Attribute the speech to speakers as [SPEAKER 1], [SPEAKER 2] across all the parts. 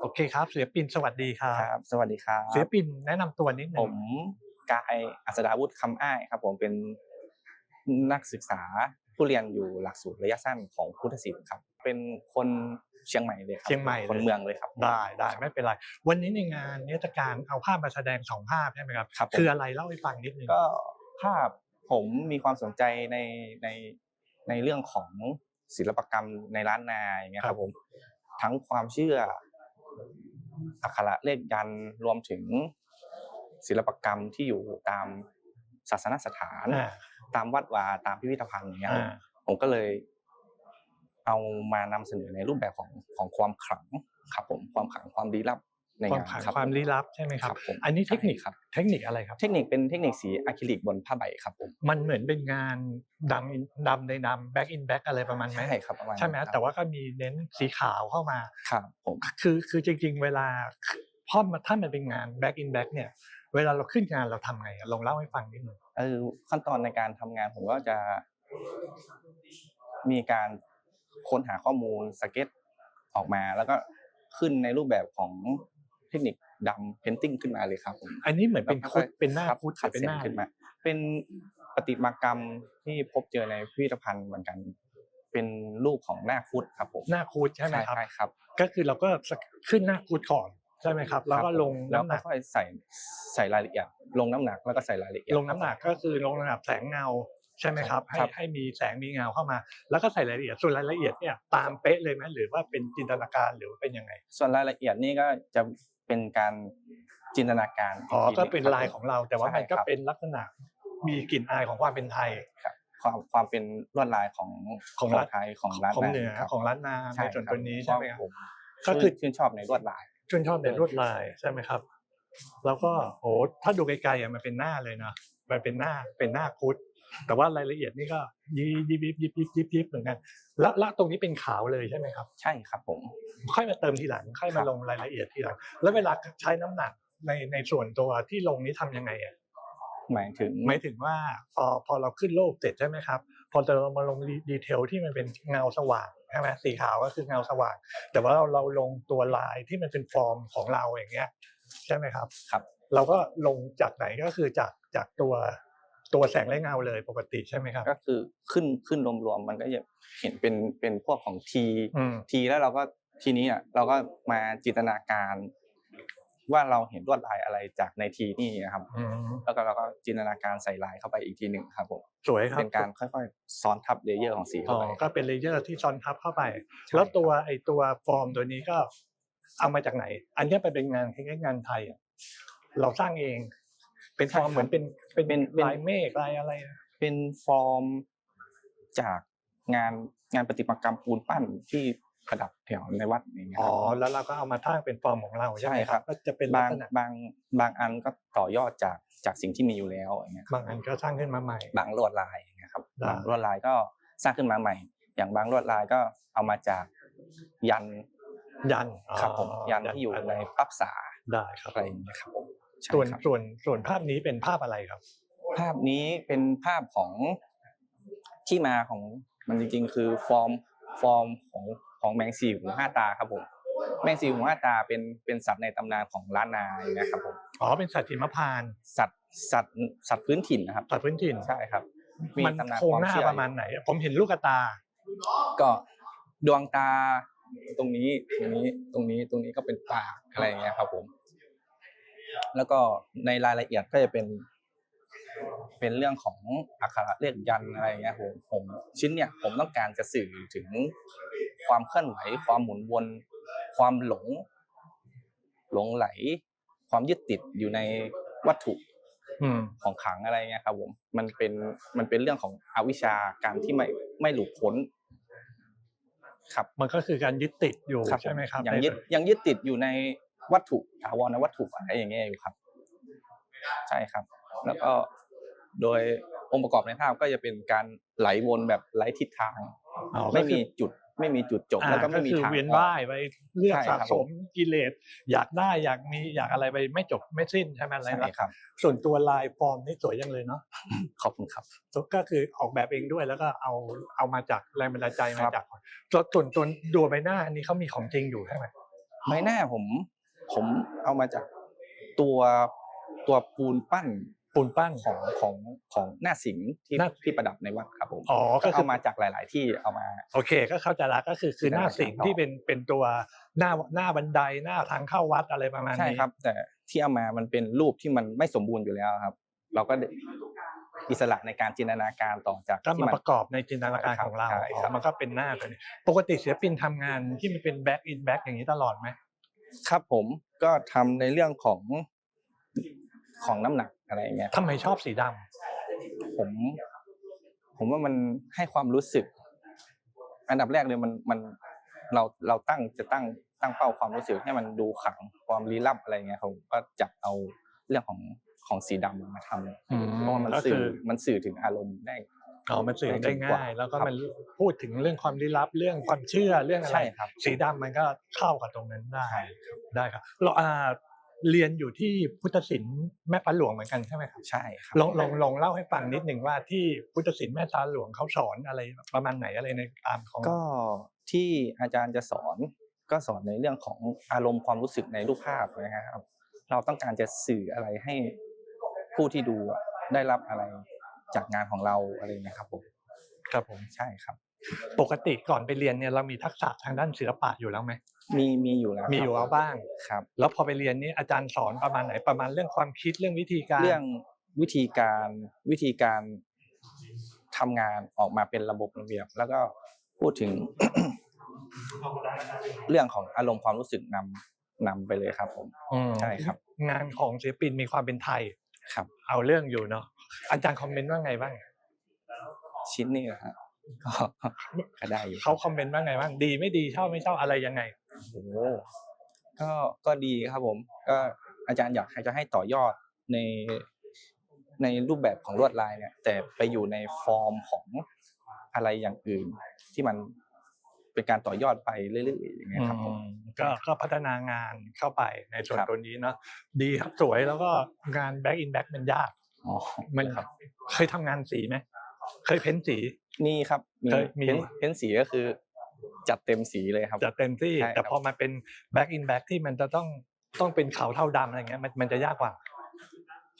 [SPEAKER 1] โอเคครับศิลปินสวัสดีครั
[SPEAKER 2] ครับบสวัสดีครับ
[SPEAKER 1] ศิลปินแนะนำตัวนิดนึ
[SPEAKER 2] ผ
[SPEAKER 1] ง
[SPEAKER 2] มกายอัศดาวุฒิคำอ้ายครับ ผมเป็นนักศึกษาผู้เรียนอยู่หลักสูตรระยะสั้นของพุทธศิลป์ครับ เป็นคนเชียงใหม่เลยครับ
[SPEAKER 1] เชียงใหม่
[SPEAKER 2] คน
[SPEAKER 1] ลย
[SPEAKER 2] เมืองเลยครับ
[SPEAKER 1] ได้ได้ไม่เป็นไร วันนี้ในงานนิทรรศการเอาภาพมาแสดงสองภาพใช่ไหมครับ
[SPEAKER 2] ครับผม
[SPEAKER 1] คืออะไรเล่าให้ฟังนิดนึง
[SPEAKER 2] ก็ภาพผมมีความสนใจในในในเรื่องของศิลปกรรมในล้านนาอย่างเงี้ยครับผม ทั้งความเชื่ออักขระเลขยันต์รวมถึงศิลปกรรมที่อยู่ตามศาสนสถาน
[SPEAKER 1] อ่า
[SPEAKER 2] ตามวัดวาตามพิพิธภัณฑ์อย่างเงี้ยครับ
[SPEAKER 1] อ่า
[SPEAKER 2] ผมก็เลยเอามานำเสนอในรูปแบบของของความขลังครับผมความขลังความลี้ลับ ใน
[SPEAKER 1] ความ
[SPEAKER 2] งาน
[SPEAKER 1] ขัง
[SPEAKER 2] ครับ
[SPEAKER 1] ความลี้ลับใช่ไหมครับ
[SPEAKER 2] ครับ ผม
[SPEAKER 1] อันนี้เทคนิค
[SPEAKER 2] ใช่ครับ
[SPEAKER 1] เทคนิคอะไรครับ
[SPEAKER 2] เทคนิคเป็นเทคนิคสีอะคริลิกบนผ้าใบครับผม
[SPEAKER 1] มันเหมือนเป็นงานดำดำในดำแบ็กอินแบ็กอะไรประมาณไหม
[SPEAKER 2] ใช่ครับประมาณ
[SPEAKER 1] ใช่ไหม
[SPEAKER 2] นั้นครับ
[SPEAKER 1] แต่ว่าก็มีเน้นสีขาวเข้ามา
[SPEAKER 2] ครับผม
[SPEAKER 1] คือคือจริงๆ เวลาพอมาถ้ามันเป็นงานแบ็กอินแบ็กเนี่ย เวลาเราขึ้นงานเราทำไงอะลองเล่าให้ฟังนิดนึง
[SPEAKER 2] เออขั้นตอนในการทำงานผมก็จะมีการค้นหาข้อมูลสเก็ตออกมา แล้วก็ขึ้นในรูปแบบของ เทคนิคดำเพนติ้งขึ้นมาเลยครับผม
[SPEAKER 1] อันนี้เหมือนเป็น
[SPEAKER 2] แล้ว
[SPEAKER 1] คุ
[SPEAKER 2] ก็
[SPEAKER 1] ดเป็นหน้า
[SPEAKER 2] รับ
[SPEAKER 1] คุด
[SPEAKER 2] ขัด
[SPEAKER 1] เป็น
[SPEAKER 2] เส้
[SPEAKER 1] ห
[SPEAKER 2] น
[SPEAKER 1] น้า
[SPEAKER 2] ขึ้นมา เป็นประติมากรรมที่พบเจอในพิพิธภัณฑ์เหมือนกัน เป็นรูปของหน้าคุดครับผม
[SPEAKER 1] หน้าคุดใช่ไหมครับ
[SPEAKER 2] ใช่ครับ
[SPEAKER 1] ก็คือเราก็ขึ้นหน้าคุดก่อนใช่ไหมครับแล้วก็
[SPEAKER 2] ครับผม
[SPEAKER 1] ลง
[SPEAKER 2] แล้ว
[SPEAKER 1] น้ำหนัก
[SPEAKER 2] ค่อยๆใส่ใส่รายละเอียด ลงน้ำหนักแล้วก็ใส่รายละเอียด
[SPEAKER 1] ลงน้ำหนักก็คือลงน้ำหนักแสงเงา ใช่ไหมครับให้
[SPEAKER 2] ครับ
[SPEAKER 1] ให้มีแสงมีเงาเข้ามา แล้วก็ใส่รายละเอียดส่วนรายละเอียดเนี่ยตามเป๊ะเลยไหมหรือว่าเป็นจินตนาการหรือว่าเป็นยังไง
[SPEAKER 2] ส่วนรายละเอียดนี่ก็จะเป็นการจินตนาการ
[SPEAKER 1] อ๋อ
[SPEAKER 2] ที
[SPEAKER 1] ก็
[SPEAKER 2] หง
[SPEAKER 1] เป็น
[SPEAKER 2] ครับ
[SPEAKER 1] ลายของเรา แต่ว่ามันก็
[SPEAKER 2] ใช่ครับ
[SPEAKER 1] เป็นลักษณะมีกลิ่นอายของความเป็นไทย
[SPEAKER 2] ครับความความเป็นลวดลายของ
[SPEAKER 1] ของรัฐ
[SPEAKER 2] ไทยของร้าน
[SPEAKER 1] ของเหนือ
[SPEAKER 2] ครับ
[SPEAKER 1] ของล้านนาใน
[SPEAKER 2] ใช่
[SPEAKER 1] ส่วน
[SPEAKER 2] ครับ
[SPEAKER 1] ตัวนี้ใช่ไหมครับ
[SPEAKER 2] ผม
[SPEAKER 1] ก็
[SPEAKER 2] ก็
[SPEAKER 1] คื
[SPEAKER 2] คืออชื่นชอบในลวดลาย
[SPEAKER 1] ชื่นชอบในลวดลายใช่ไหมครับ แล้วก็โอ้ถ้าดูไกลๆอะมันเป็นหน้าเลยนะ มันเป็นหน้าเป็นหน้าคุด แต่ว่ารายละเอียดนี่ก็ยิบยิบยิบยิบยิบยิบยิบเหมือนกันแล้วแล้วตรงนี้เป็นขาวเลยใช่ไหมครับ
[SPEAKER 2] ใช่ครับผม
[SPEAKER 1] ค่อยมาเติมทีหลังค่อย
[SPEAKER 2] ครั
[SPEAKER 1] มา
[SPEAKER 2] บ
[SPEAKER 1] ลงรายละเอียดทีหลัง แล้วเวลาใช้น้ำหนักในในส่วนตัวที่ลงนี้ทำยังไงอะ
[SPEAKER 2] หมายถึง
[SPEAKER 1] หมายถึงว่าพอพอเราขึ้นโลกเสร็จใช่ไหมครับ พอเรามาลงดีเทลที่มันเป็นเงาสว่างใช่ไหมสีขาวก็คือเงาสว่าง แต่ว่าเราเราลงตัวลายที่มันเป็นฟอร์มของเราอย่างเงี้ย ใช่ไหมครับ
[SPEAKER 2] ครับ
[SPEAKER 1] เราก็ลงจากไหนก็คือจาก จากตัวตัวแสงและเงาเลยปกติใช่ไหมครับ
[SPEAKER 2] ก็คือขึ้นขึ้นรวมๆมันก็จะเห็นเป็นเป็นพวกของที
[SPEAKER 1] อืม
[SPEAKER 2] ทีแล้วเราก็ทีนี้อะเราก็มาจินตนาการ ว่าเราเห็นลวดลายอะไรจากในทีนี่นะครับ
[SPEAKER 1] อืม
[SPEAKER 2] แล้วก็เราก็จินตนาการใส่ลายเข้าไปอีกทีหนึ่งครับผม
[SPEAKER 1] สวยครับ
[SPEAKER 2] เป็นการค่อยๆซ้อนทับเลเยอร์ของสี
[SPEAKER 1] อ๋
[SPEAKER 2] เข้า
[SPEAKER 1] อ
[SPEAKER 2] ไป
[SPEAKER 1] ก็เป็นเลเยอร์ที่ซ้อนทับเข้าไป
[SPEAKER 2] ใช่
[SPEAKER 1] แล้วตัวไอตัวฟอร์มตัวนี้ก็เอามาจากไหน อันเนี้ยเป็นงานคล้ายๆงานไทยอะเราสร้างเอง เป็นฟอร์มเหมือนเป็นเป็น
[SPEAKER 2] เป็นเป็น
[SPEAKER 1] ลายเมฆลายอะไรอะ
[SPEAKER 2] เป็นฟอร์มจากงานงานประติมากรรมปูนปั้นที่ประดับแถวในวัดอย่างเงี้ย
[SPEAKER 1] อ๋อ
[SPEAKER 2] ครับ
[SPEAKER 1] แล้วเราก็เอามาสร้างเป็นฟอร์มของเราใช่ไหม
[SPEAKER 2] ใช่
[SPEAKER 1] ค
[SPEAKER 2] ครั
[SPEAKER 1] รับ
[SPEAKER 2] บ
[SPEAKER 1] ก็จะเป็นลัก
[SPEAKER 2] บาง
[SPEAKER 1] ษณะ
[SPEAKER 2] บางบางอันก็ต่อยอดจากจากสิ่งที่มีอยู่แล้วอย่างเงี้ยครับ
[SPEAKER 1] บางอันก็สร้างขึ้นมาใหม่
[SPEAKER 2] บางลวดลายอย่างเงี้ยครับ
[SPEAKER 1] ได้
[SPEAKER 2] บางลวดลายก็สร้างขึ้นมาใหม่ อย่างบางลวดลายก็เอามาจากยัน
[SPEAKER 1] ยันอ๋อ
[SPEAKER 2] ครับผมยันที่อยู่ในปับษา
[SPEAKER 1] ได้ครับ
[SPEAKER 2] อะไรอย่างเงี้ยครับผมใช่
[SPEAKER 1] ส่วน
[SPEAKER 2] ครับ
[SPEAKER 1] ส่วนส่วนภาพนี้เป็นภาพอะไรครับ
[SPEAKER 2] ภาพนี้เป็นภาพของที่มาของมันจริง ๆ คือฟอร์มฟอร์มของของแมงสี่หูห้าตาครับผมแมงสี่หูห้าตาเป็นเป็นสัตว์ในตำนานของล้านนาอย่างเงี้ยครับผม
[SPEAKER 1] อ๋อเป็นสัตว์หิมพานต์
[SPEAKER 2] สัตว์สัตว์สัตว์พื้นถิ่นนะครับ
[SPEAKER 1] สัตว์พื้นถิ่น
[SPEAKER 2] ใช่ครับ
[SPEAKER 1] มัน
[SPEAKER 2] ตำนาน
[SPEAKER 1] โครง
[SPEAKER 2] ความ
[SPEAKER 1] หน้า
[SPEAKER 2] เชื่อ
[SPEAKER 1] ประมาณไหน ผมเห็นลูกตา
[SPEAKER 2] ก็ดวงตาตรงนี้ตรงนี้ตรงนี้ตรงนี้ก็เป็นปากอะไรอย่างเงี้ยครับผม แล้วก็ในรายละเอียดก็จะเป็น เป็นเรื่องของอักขระเลขยันต์อะไรอย่างเงี้ยผมผมชิ้นเนี่ยผมต้องการจะสื่อถึงความเคลื่อนไหว ความหมุนวน ความหลง หลงไหล ความยึดติดอยู่ในวัตถุ
[SPEAKER 1] อืม
[SPEAKER 2] ของขลังอะไรเงี้ยครับผมมันเป็นมันเป็นเรื่องของอวิชชาการที่ไม่ไม่หลุดพ้นครับ
[SPEAKER 1] มันก็คือการยึดติดอยู่
[SPEAKER 2] ครับ
[SPEAKER 1] ใช่ไหมครับ
[SPEAKER 2] ยัง
[SPEAKER 1] ใน
[SPEAKER 2] ยึด
[SPEAKER 1] ส่วน
[SPEAKER 2] ยังยึดติดอยู่ใน วัตถุถาวรวัตถุอะไรอย่างเงี้ยอยู่ครับ ใช่ครับ แล้วก็โดยองค์ประกอบในภาพก็จะเป็นการไหลวนแบบไร้ทิศทาง
[SPEAKER 1] อ๋อ
[SPEAKER 2] ไม่
[SPEAKER 1] ก็คือ
[SPEAKER 2] มีจุดไม่มีจุดจบ
[SPEAKER 1] อ่า
[SPEAKER 2] แล้วก็ไม่มี
[SPEAKER 1] คือ
[SPEAKER 2] ทาง
[SPEAKER 1] เวียน
[SPEAKER 2] ออก
[SPEAKER 1] ว่ายไปเลือก
[SPEAKER 2] ใช่
[SPEAKER 1] สะ
[SPEAKER 2] ครับ
[SPEAKER 1] สมกิเลสอยากได้อยากมีอยากอะไรไปไม่จบไม่สิ้นใช่ไหมอะไร
[SPEAKER 2] ใช่
[SPEAKER 1] นะครับ ส่วนตัวลายฟอร์มนี่สวยจังเลยเนาะ
[SPEAKER 2] ขอบคุณครับ
[SPEAKER 1] ก็คือออกแบบเองด้วยแล้วก็เอาเอามาจากแรงบันดาลใจ
[SPEAKER 2] ค
[SPEAKER 1] มา
[SPEAKER 2] รับ
[SPEAKER 1] จากส่วนส่วนตัวตัวใบหน้าอันนี้เขามีของจริงอยู่ใช่ไหม
[SPEAKER 2] ไม้หน้าผม ผมเอามาจากตัวตัวปูนปั้น
[SPEAKER 1] ปูนปั้น
[SPEAKER 2] ของของของหน้าสิงห์ที่
[SPEAKER 1] หน้า
[SPEAKER 2] ที่ประดับในวัดครับผม
[SPEAKER 1] อ๋อก็
[SPEAKER 2] ก็
[SPEAKER 1] คือ
[SPEAKER 2] เอามาจากหลาย ๆ ที่เอามา
[SPEAKER 1] โอเค ก็เข้าใจละก็คือคือหน้าสิงห์ที่เป็นเป็นตัวหน้าหน้าบันไดหน้าทางเข้าวัดอะไรประมาณนี้
[SPEAKER 2] ใช่ครับ แต่ที่เอามามันเป็นรูปที่มันไม่สมบูรณ์อยู่แล้วครับ เราก็อิสระในการจินตนาการต่อจาก
[SPEAKER 1] ก็
[SPEAKER 2] ที่
[SPEAKER 1] มา
[SPEAKER 2] มัน
[SPEAKER 1] ประกอบในจินตนาการของเรา
[SPEAKER 2] ใช่ครับ
[SPEAKER 1] อ๋อมันก็เป็นหน้าตัวนี้ปกติศิลปินทำงานที่มันเป็นแบ็กอินแบ็กอย่างนี้ตลอดไหม
[SPEAKER 2] ครับผมก็ทำในเรื่องของของน้ำหนักอะไรอย่างเงี้ย
[SPEAKER 1] ทำไมชอบสีดำ
[SPEAKER 2] ผมผมว่ามันให้ความรู้สึก อันดับแรกเลยมันมันเราเราตั้งจะตั้งตั้งเป้าความรู้สึกให้มันดูขลังความลี้ลับอะไรเงี้ยผมก็จับเอาเรื่องของของสีดำมาทำ
[SPEAKER 1] อืม
[SPEAKER 2] เพราะว่ามัน
[SPEAKER 1] ก็
[SPEAKER 2] สื่
[SPEAKER 1] คือ
[SPEAKER 2] อ มันสื่อถึงอารมณ์ได้
[SPEAKER 1] อ๋อมันสื่อ
[SPEAKER 2] ได้
[SPEAKER 1] ได้
[SPEAKER 2] ถึงกว่า
[SPEAKER 1] ง่าย แล้วก็
[SPEAKER 2] ครับ
[SPEAKER 1] มันพูดถึงเรื่องความลี้ลับเรื่องความเชื่อเรื่องอะไร
[SPEAKER 2] ใช่ครับ
[SPEAKER 1] สีดำมันก็เข้ากับตรงนั้นได้ได้ครับ เราอ่าเรียนอยู่ที่พุทธศิลป์แม่ฟ้าหลวงเหมือนกันใช่ไหมครับ
[SPEAKER 2] ใช่ครับ
[SPEAKER 1] ลองลองลองเล่าให้ฟังนิดหนึ่งว่าที่พุทธศิลป์แม่ฟ้าหลวงเขาสอนอะไรประมาณไหนอะไรในตามของ
[SPEAKER 2] ก็ที่อาจารย์จะสอนก็สอนในเรื่องของอารมณ์ความรู้สึกในรูปภาพนะครับ เราต้องการจะสื่ออะไรให้ผู้ที่ดูอะได้รับอะไร จากงานของเราอะไรเงี้ยครับผม
[SPEAKER 1] ครับผม
[SPEAKER 2] ใช่ครับ
[SPEAKER 1] ปกติก่อนไปเรียนเนี่ยเรามีทักษะทางด้านศิลปะอยู่แล้วไหม
[SPEAKER 2] มีมีอยู่แล้ว
[SPEAKER 1] มีอยู่
[SPEAKER 2] ค
[SPEAKER 1] แล้
[SPEAKER 2] รับ
[SPEAKER 1] วบ้าง
[SPEAKER 2] ครับ
[SPEAKER 1] แล้วพอไปเรียนนี่อาจารย์สอนประมาณไหนประมาณเรื่องความคิดเรื่องวิธีการ
[SPEAKER 2] เรื่องวิธีการวิธีการทำงานออกมาเป็นระบบระเบียบ แล้วก็พูดถึง เรื่องของอารมณ์ความรู้สึกนำนำไปเลยครับผม
[SPEAKER 1] อืม
[SPEAKER 2] ใช่ครับ
[SPEAKER 1] งานของศิลปินมีความเป็นไทย
[SPEAKER 2] ครับ
[SPEAKER 1] เอาเรื่องอยู่เนาะ อาจารย์คอมเมนต์ว่าไงบ้าง
[SPEAKER 2] ชิ้นนี้นะฮะก็ก็ได้อยู่
[SPEAKER 1] เขาคอมเมนต์ว่าไงบ้าง ดีไม่ดีชอบไม่ชอบอะไรยังไง
[SPEAKER 2] โอ้โหก็ก็ดีครับผม ก็อาจารย์อยากให้จะให้ต่อยอดในในรูปแบบของลวดลายเนี่ย แต่ไปอยู่ในฟอร์มของอะไรอย่างอื่น ที่มันเป็นการต่อยอดไปเรื่อยๆอย่างเงี้ยครับผม
[SPEAKER 1] ก็ก็พัฒนางานเข้าไปในส่วน
[SPEAKER 2] ครับ
[SPEAKER 1] ตัวนี้เนาะดีครับสวยแล้วก็งานแบ็กอินแบ็กมันยาก
[SPEAKER 2] อ๋อ
[SPEAKER 1] มัน
[SPEAKER 2] ครับ
[SPEAKER 1] เคยทำงานสีไหมเคยเพ้นสี
[SPEAKER 2] มีครับมี
[SPEAKER 1] เคยมี
[SPEAKER 2] เพ้นเพ้นสีก็คือ จัดเต็มสีเลยครับ
[SPEAKER 1] จะเต็มที่
[SPEAKER 2] ใช่ครับ
[SPEAKER 1] แต่พอมาเป็นแบ็กอินแบ็กที่มันจะต้องต้องเป็นขาวเท่าดำอะไรเงี้ยมันมันจะยากกว่า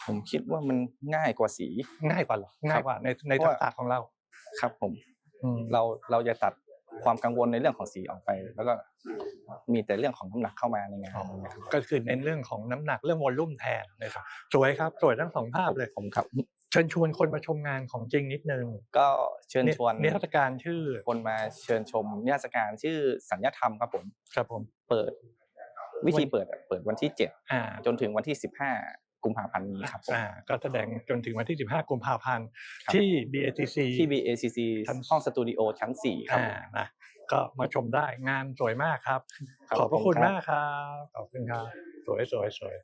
[SPEAKER 2] ผมคิดว่ามันง่ายกว่าสี
[SPEAKER 1] ง่ายกว่าเหรอง่ายกว่าในใน
[SPEAKER 2] เพ
[SPEAKER 1] ทั
[SPEAKER 2] ราะ
[SPEAKER 1] ก
[SPEAKER 2] ว่า
[SPEAKER 1] ษะของเรา
[SPEAKER 2] ครับผม
[SPEAKER 1] อืม
[SPEAKER 2] เราเราจะตัด ความกังวลในเรื่องของสีออกไป แล้วก็มีแต่เรื่องของน้ำหนักเข้ามาในงาน
[SPEAKER 1] อ๋อ
[SPEAKER 2] นะครับ
[SPEAKER 1] ก็คือเน้นเรื่องของน้ำหนักเรื่องวอลลุ่มแทนนะครับสวยครับสวยทั้งสองภาพเลย
[SPEAKER 2] ผมครับ
[SPEAKER 1] เชิญชวนคนมาชมงานของจริงนิดนึง
[SPEAKER 2] ก็เชิญชวน
[SPEAKER 1] นิทรรศการชื่อ
[SPEAKER 2] คนมาเชิญชมนิทรรศการชื่อสัญญธรรมครับผม
[SPEAKER 1] ครับผม
[SPEAKER 2] เปิด วิธีเปิดอะเปิดวันที่เจ็ด
[SPEAKER 1] อ่า
[SPEAKER 2] จนถึงวันที่สิบห้า กุมภาพันธ์นี้ครับผม
[SPEAKER 1] อ่าก็แสดงจนถึงวันที่ 15 กุมภาพันธ์
[SPEAKER 2] ครับ
[SPEAKER 1] ที่ BATC
[SPEAKER 2] ที่ BACC
[SPEAKER 1] ชั้น
[SPEAKER 2] ห้องสตูดิโอชั้นสี่ครับ
[SPEAKER 1] อ่านะก็มาชมได้งานสวยมากครับ
[SPEAKER 2] ครับ
[SPEAKER 1] ขอบพระ
[SPEAKER 2] ผม
[SPEAKER 1] คุณ
[SPEAKER 2] ครับ
[SPEAKER 1] มากครับ ขอบคุณครับ สวยสวยสวย